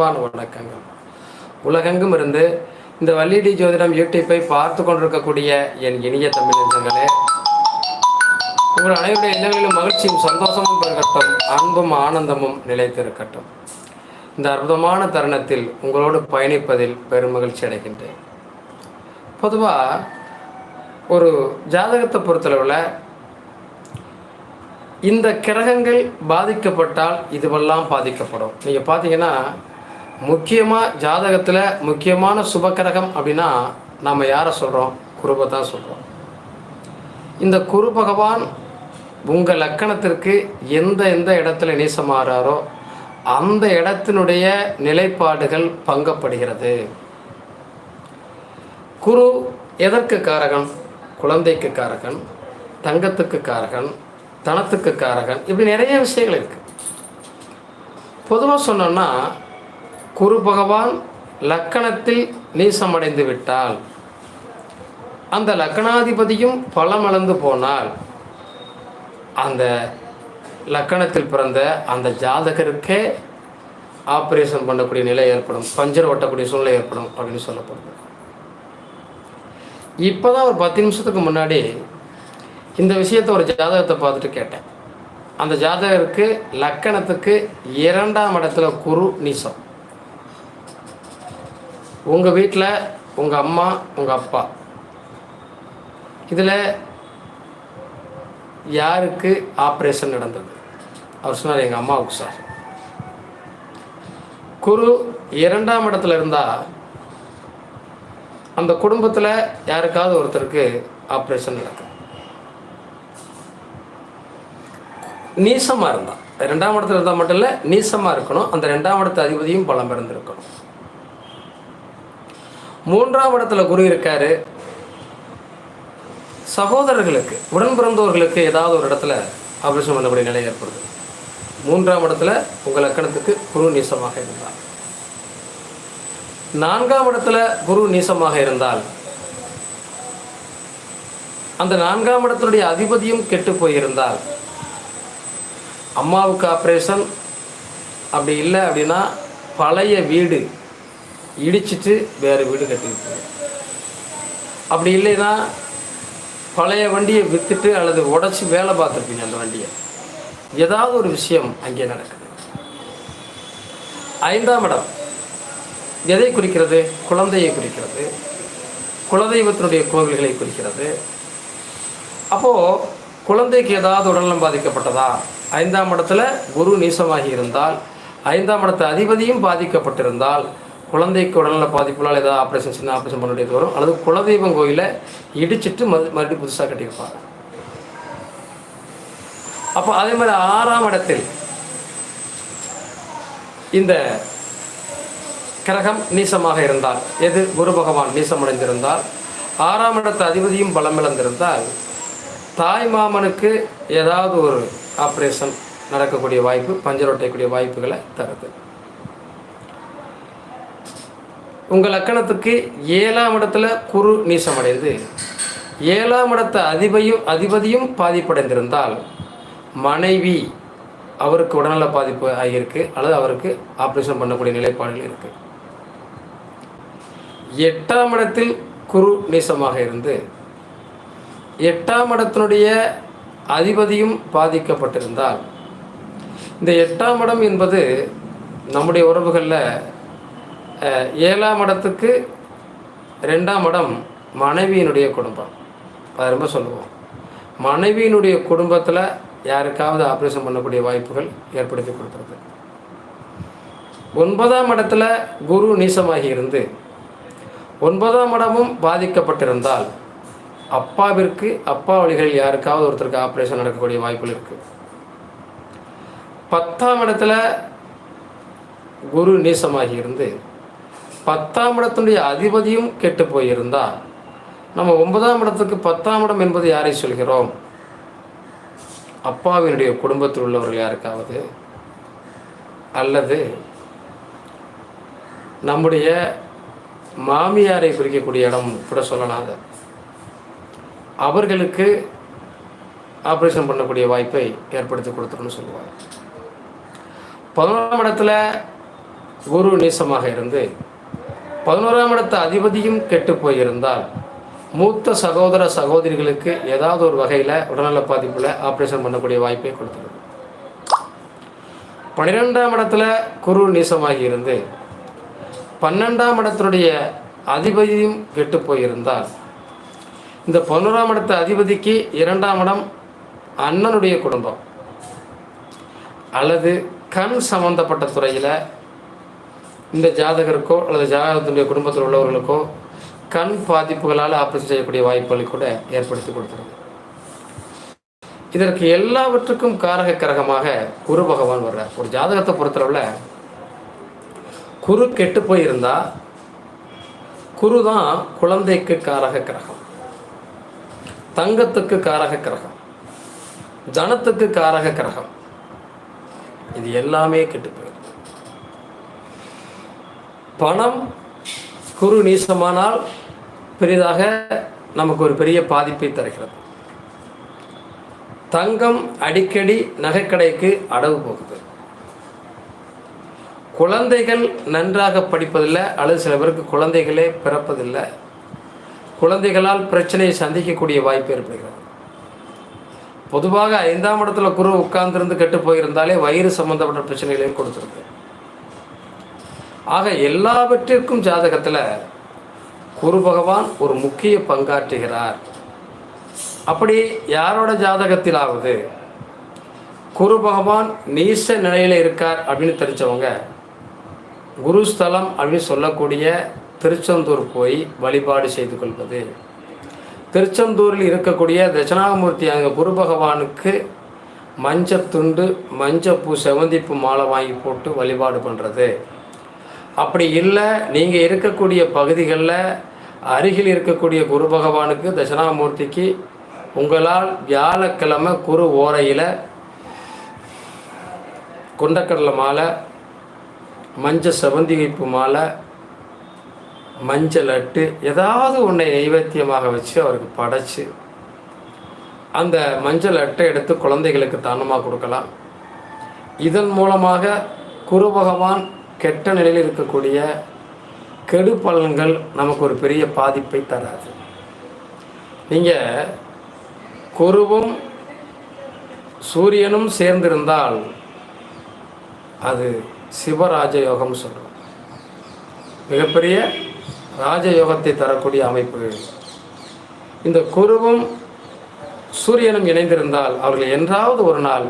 அன்பான வணக்கங்கள் உலகெங்கும் இருந்து இந்த வள்ளிடி ஜோதிடம் யூடியூப்பை பார்த்து கொண்டிருக்கக்கூடிய என் இனிய தமிழர்களே உங்கள் அனைவருடைய இல்லங்களிலும் மகிழ்ச்சியும் சந்தோஷமும் பெருகட்டும் அன்பும் ஆனந்தமும் நிலைத்திருக்கட்டும். இந்த அற்புதமான தருணத்தில் உங்களோடு பயணிப்பதில் பெரும் மகிழ்ச்சி அடைகின்றேன். பொதுவாக ஒரு ஜாதகத்தை பொறுத்தளவில் இந்த கிரகங்கள் பாதிக்கப்பட்டால் இதுவெல்லாம் பாதிக்கப்படும். நீங்கள் பார்த்தீங்கன்னா முக்கியமாக ஜாதகத்தில் முக்கியமான சுபக்கிரகம் அப்படின்னா நம்ம யாரை சொல்கிறோம் குருபை தான் சொல்கிறோம் இந்த குரு பகவான் உங்கள் லக்கணத்திற்கு எந்த எந்த இடத்துல நேசமாறாரோ அந்த இடத்தினுடைய நிலைப்பாடுகள் பங்கப்படுகிறது. குரு எதற்கு காரகன்? குழந்தைக்கு காரகன் தங்கத்துக்கு காரகன் தனத்துக்கு காரகன் இப்படி நிறைய விஷயங்கள் இருக்கு. பொதுவாக சொன்னோன்னா குரு பகவான் லக்கணத்தில் நீசமடைந்து விட்டால் அந்த லக்கணாதிபதியும் பலமளந்து போனால் அந்த லக்கணத்தில் பிறந்த அந்த ஜாதகருக்கே ஆப்ரேஷன் பண்ணக்கூடிய நிலை ஏற்படும் பஞ்சர் ஒட்டக்கூடிய சூழ்நிலை ஏற்படும் அப்படின்னு சொல்லப்படுது. இப்போ தான் ஒரு பத்து நிமிஷத்துக்கு முன்னாடி இந்த விஷயத்தை ஒரு ஜாதகத்தை பார்த்துட்டு கேட்டேன். அந்த ஜாதகருக்கு லக்கணத்துக்கு இரண்டாம் இடத்துல குரு நீசம். உங்கள் வீட்டில் உங்கள் அம்மா உங்கள் அப்பா. இதில் யாருக்கு ஆப்ரேஷன் நடந்தது? அவர் சொன்னார் எங்கள் அம்மாவுக்கு சார். குரு இரண்டாம் இடத்துல இருந்தால் அந்த குடும்பத்தில் யாருக்காவது ஒருத்தருக்கு ஆப்ரேஷன் நடக்கும் நீசமாக இருந்தால் ரெண்டாம் இடத்துல இருந்தால் மட்டும் இல்லை நீசமாக இருக்கணும். அந்த ரெண்டாம் இடத்து அதிபதியும் பலம் பிறந்திருக்கணும் மூன்றாம் இடத்துல குரு இருக்காரு. சகோதரர்களுக்கு உடன் பிறந்தோர்களுக்கு ஏதாவது ஒரு இடத்துல ஆபரேஷன் பண்ணக்கூடிய நிலை ஏற்படுது. மூன்றாம் இடத்துல உங்கள் லக்கணத்துக்கு குரு நீசமாக இருந்தால் நான்காம் இடத்துல குரு நீசமாக இருந்தால் அந்த நான்காம் இடத்தினுடைய அதிபதியும் கெட்டு போயிருந்தால் அம்மாவுக்கு ஆப்ரேஷன் அப்படி இல்லை அப்படின்னா பழைய வீடு இடிச்சிட்டு வேறு வீடு கட்டிட்டு அப்படி இல்லைன்னா பழைய வண்டியை விற்றுட்டு அல்லது உடச்சி வேலை பார்த்துருப்பீங்க அந்த வண்டியை. ஏதாவது ஒரு விஷயம் அங்கே நடக்குது. ஐந்தாம் இடம். எதை குறிக்கிறது? குழந்தையை குறிக்கிறது. குலதெய்வத்தினுடைய கோவில்களை குறிக்கிறது. அப்போது குழந்தைக்கு ஏதாவது உடல்நலம் பாதிக்கப்பட்டதா? ஐந்தாம் இடத்துல குரு நீசமாகி இருந்தால் ஐந்தாம் இடத்து அதிபதியும் பாதிக்கப்பட்டிருந்தால் குழந்தைக்கு உடல்நல பாதிப்புகளால் ஏதாவது ஆப்ரேஷன் சின்ன ஆப்ரேஷன் பண்ண வேண்டியது வரும். அல்லது குலதெய்வம் கோயிலை இடிச்சிட்டு மறு மறுபடியும் புதுசாக கட்டியிருப்பாங்க அப்போ அதே மாதிரி ஆறாம் இடத்தில் இந்த கிரகம் நீசமாக இருந்தால் எது? குரு பகவான் நீசமடைந்திருந்தால் ஆறாம் இடத்து அதிபதியும் பலம் இழந்திருந்தால் தாய் மாமனுக்கு ஏதாவது ஒரு ஆப்ரேஷன் நடக்கக்கூடிய வாய்ப்பு பஞ்சரொட்டைக்கூடிய வாய்ப்புகளை தருது. உங்கள் லக்கணத்துக்கு ஏழாம் இடத்துல குரு நீசமடைந்து ஏழாம் இடத்த அதிபையும் அதிபதியும் பாதிப்படைந்திருந்தால் மனைவி அவருக்கு உடல்நல பாதிப்பு ஆகியிருக்கு அல்லது அவருக்கு ஆப்ரேஷன் பண்ணக்கூடிய நிலைப்பாடுகள் இருக்குது எட்டாம் இடத்தில் குரு நீசமாக இருந்து எட்டாம் இடத்தினுடைய அதிபதியும் பாதிக்கப்பட்டிருந்தால் இந்த எட்டாம் இடம் என்பது நம்முடைய உறவுகளில் ஏழாம் இடத்துக்கு ரெண்டாம் இடம் மனைவியினுடைய குடும்பம். ரொம்ப சொல்லுவோம். மனைவியினுடைய குடும்பத்தில் யாருக்காவது ஆப்ரேஷன் பண்ணக்கூடிய வாய்ப்புகள் ஏற்படுத்தி கொடுத்துருது ஒன்பதாம் இடத்துல குரு நீசமாகி இருந்து ஒன்பதாம் இடமும் பாதிக்கப்பட்டிருந்தால் அப்பாவிற்கு அப்பா வழிகளில் யாருக்காவது ஒருத்தருக்கு ஆப்ரேஷன் நடக்கக்கூடிய வாய்ப்புகள் இருக்குது பத்தாம் இடத்துல குரு நீசமாகி இருந்து பத்தாம் இடத்தினுடைய அதிபதியும் கெட்டு போயிருந்தால் நம்ம ஒன்பதாம் இடத்துக்கு பத்தாம் இடம் என்பது யாரை சொல்கிறோம்? அப்பாவினுடைய குடும்பத்தில் உள்ளவர்கள் யாருக்காவது? அல்லது நம்முடைய மாமியாரை குறிக்கக்கூடிய இடம் கூட சொல்லலாம் அதை. அவர்களுக்கு ஆப்ரேஷன் பண்ணக்கூடிய வாய்ப்பை ஏற்படுத்தி கொடுத்துருன்னு சொல்லுவாங்க. பதினொன்றாம் இடத்துல குரு நீசமாக இருந்து பதினோராம் இடத்த அதிபதியும் கெட்டு போயிருந்தால் மூத்த சகோதர சகோதரிகளுக்கு ஏதாவது ஒரு வகையில் உடல்நல பாதிப்பில் ஆப்ரேஷன் பண்ணக்கூடிய வாய்ப்பை கொடுத்துருது. பன்னிரெண்டாம் இடத்துல குரு நீசமாகி இருந்து பன்னெண்டாம் இடத்தினுடைய அதிபதியும் கெட்டு போயிருந்தால் இந்த பதினோராம் இடத்த அதிபதிக்கு இரண்டாம் இடம் அண்ணனுடைய குடும்பம். அல்லது கண் சம்பந்தப்பட்ட துறையில் இந்த ஜாதகருக்கோ அல்லது ஜாதகத்தினுடைய குடும்பத்தில் உள்ளவர்களுக்கோ கண் பாதிப்புகளால் ஆப்ரேஷன் செய்யக்கூடிய வாய்ப்புகளை கூட ஏற்படுத்தி கொடுத்துருது இதற்கு எல்லாவற்றுக்கும் காரக கிரகமாக குரு பகவான் வர்றார். ஒரு ஜாதகத்தை பொறுத்தளவில் குரு கெட்டு போயிருந்தால் குரு தான் குழந்தைக்கு காரக கிரகம் தங்கத்துக்கு காரக கிரகம் தனத்துக்கு காரக கிரகம். இது எல்லாமே கெட்டு போயிடும் பணம் குரு நீசமானால் பெரிதாக நமக்கு ஒரு பெரிய பாதிப்பை தருகிறது. தங்கம் அடிக்கடி நகைக்கடைக்கு அடவு போகுது. குழந்தைகள் நன்றாக படிப்பதில்லை அல்லது சில பேருக்கு குழந்தைகளே பிறப்பதில்லை. குழந்தைகளால் பிரச்சனையை சந்திக்கக்கூடிய வாய்ப்பு ஏற்படுகிறது. பொதுவாக ஐந்தாம் இடத்துல குரு உட்கார்ந்திருந்து கெட்டு போயிருந்தாலே வயிறு சம்பந்தப்பட்ட பிரச்சனைகளையும் கொடுத்துருக்கு ஆக எல்லாவற்றிற்கும் ஜாதகத்தில் குரு பகவான் ஒரு முக்கிய பங்காற்றுகிறார். அப்படி யாரோட ஜாதகத்திலாவது குரு பகவான் நீச நிலையில் இருக்கார் அப்படின்னு தெரிஞ்சவங்க குருஸ்தலம் அப்படின்னு சொல்லக்கூடிய திருச்செந்தூர் போய் வழிபாடு செய்து கொள்வது. திருச்செந்தூரில் இருக்கக்கூடிய தட்சிணாமூர்த்தி அங்கே குரு பகவானுக்கு மஞ்சத்துண்டு மஞ்சப்பூ செவந்திப்பு மாலை வாங்கி போட்டு வழிபாடு பண்ணுறது அப்படி இல்லை நீங்கள் இருக்கக்கூடிய பகுதிகளில் அருகில் இருக்கக்கூடிய குரு பகவானுக்கு தட்சிணாமூர்த்திக்கு உங்களால் வியாழக்கிழமை குரு ஓரையில் கொண்டக்கடலை மாலை மஞ்சள் செவந்தி வைப்பு மாலை மஞ்சள் அட்டு ஏதாவது ஒன்றை நைவேத்தியமாக வச்சு அவருக்கு படைச்சு அந்த மஞ்சள் அட்டை எடுத்து குழந்தைகளுக்கு தானமாக கொடுக்கலாம். இதன் மூலமாக குரு பகவான் கெட்ட நிலையில் இருக்கக்கூடிய கெடு பலன்கள் நமக்கு ஒரு பெரிய பாதிப்பை தராது. நீங்கள் குருவும் சூரியனும் சேர்ந்திருந்தால் அது சிவராஜ யோகம் சொல்கிறோம் மிகப்பெரிய ராஜயோகத்தை தரக்கூடிய அமைப்பு. இந்த குருவும் சூரியனும் இணைந்திருந்தால் அவர்கள் என்றாவது ஒரு நாள்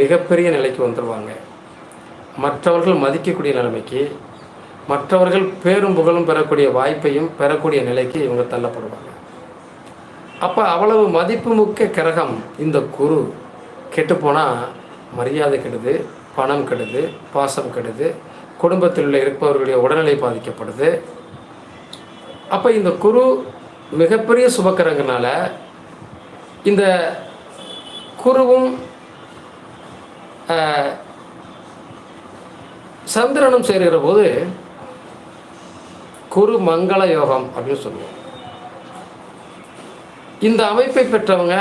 மிகப்பெரிய நிலைக்கு வந்துடுவாங்க மற்றவர்கள் மதிக்கக்கூடிய நிலைமைக்கு மற்றவர்கள் பேரும் புகழும் பெறக்கூடிய வாய்ப்பையும் பெறக்கூடிய நிலைக்கு இவங்க தள்ளப்படுவாங்க. அப்போ அவ்வளவு மதிப்புமிக்க கிரகம் இந்த குரு. கெட்டுப்போனால் மரியாதை கெடுது பணம் கெடுது பாசம் கெடுது குடும்பத்தில் உள்ள இருப்பவர்களுடைய உடல்நிலை பாதிக்கப்படுது. அப்போ இந்த குரு மிகப்பெரிய சுபக்கரங்கனால இந்த குருவும் சந்திரனும் சேர்கிற போது குரு மங்கள யோகம் அப்படின்னு சொல்லுவோம். இந்த அமைப்பை பெற்றவங்க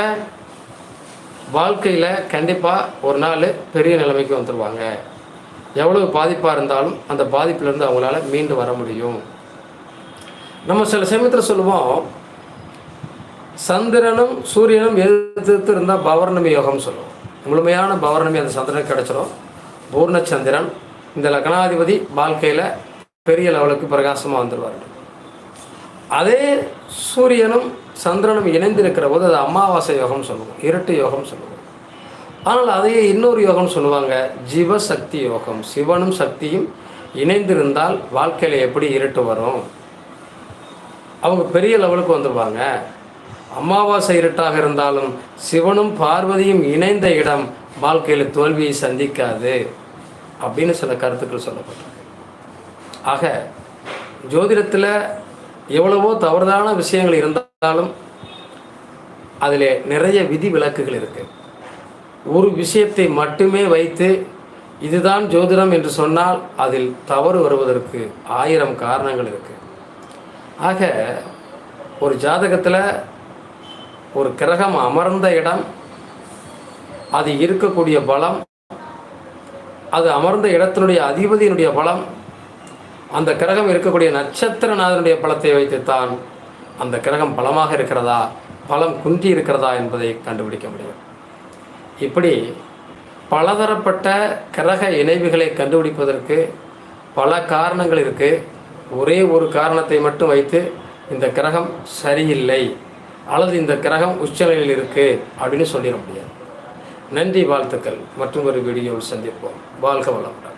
வாழ்க்கையில் கண்டிப்பாக ஒரு நாள் பெரிய நிலைமைக்கு வந்துடுவாங்க எவ்வளவு பாதிப்பாக இருந்தாலும் அந்த பாதிப்பிலேருந்து அவங்களால மீண்டு வர முடியும். நம்ம சில சமயத்தில் சொல்லுவோம் சந்திரனும் சூரியனும் எதிர்த்து இருந்தால் பௌர்ணமி யோகம்னு சொல்லுவோம். முழுமையான பௌர்ணமி அந்த சந்திரனுக்கு கிடச்சிடும் பூர்ணச்சந்திரன் இந்த லக்னாதிபதி வாழ்க்கையில் பெரிய லெவலுக்கு பிரகாசமாக வந்துடுவார் அதே சூரியனும் சந்திரனும் இணைந்திருக்கிற போது அது அமாவாசை யோகம் சொல்லுவோம். இருட்டு யோகம் சொல்லுவோம். ஆனால் அதையே இன்னொரு யோகம் சொல்லுவாங்க ஜீவசக்தி யோகம். சிவனும் சக்தியும் இணைந்திருந்தால் வாழ்க்கையில் எப்படி இருட்டு வரும்? அவங்க பெரிய லெவலுக்கு வந்துடுவாங்க அமாவாசை இருட்டாக இருந்தாலும் சிவனும் பார்வதியும் இணைந்த இடம் வாழ்க்கையில் தோல்வியை சந்திக்காது. அப்படின்னு சில கருத்துக்கள் சொல்லப்பட்டிருக்கு. ஆக ஜோதிடத்தில் எவ்வளவோ தவறுதான விஷயங்கள் இருந்தாலும் அதில் நிறைய விதி விலக்குகள் இருக்குது ஒரு விஷயத்தை மட்டுமே வைத்து இதுதான் ஜோதிடம் என்று சொன்னால் அதில் தவறு வருவதற்கு ஆயிரம் காரணங்கள் இருக்குது ஆக ஒரு ஜாதகத்தில் ஒரு கிரகம் அமர்ந்த இடம் அது இருக்கக்கூடிய பலம் அது அமர்ந்த இடத்தினுடைய அதிபதியினுடைய பலம் அந்த கிரகம் இருக்கக்கூடிய நட்சத்திரநாதனுடைய பலத்தை வைத்துத்தான் அந்த கிரகம் பலமாக இருக்கிறதா பலம் குன்றி இருக்கிறதா என்பதை கண்டுபிடிக்க முடியும். இப்படி பலதரப்பட்ட கிரக இணைவுகளை கண்டுபிடிப்பதற்கு பல காரணங்கள் இருக்குது ஒரே ஒரு காரணத்தை மட்டும் வைத்து இந்த கிரகம் சரியில்லை அல்லது இந்த கிரகம் உச்சநிலையில் இருக்குது அப்படின்னு சொல்லிட முடியாது. நன்றி வாழ்த்துக்கள். மற்றும் ஒரு வீடியோவில் சந்திப்போம். வாழ்க வளமுடன்.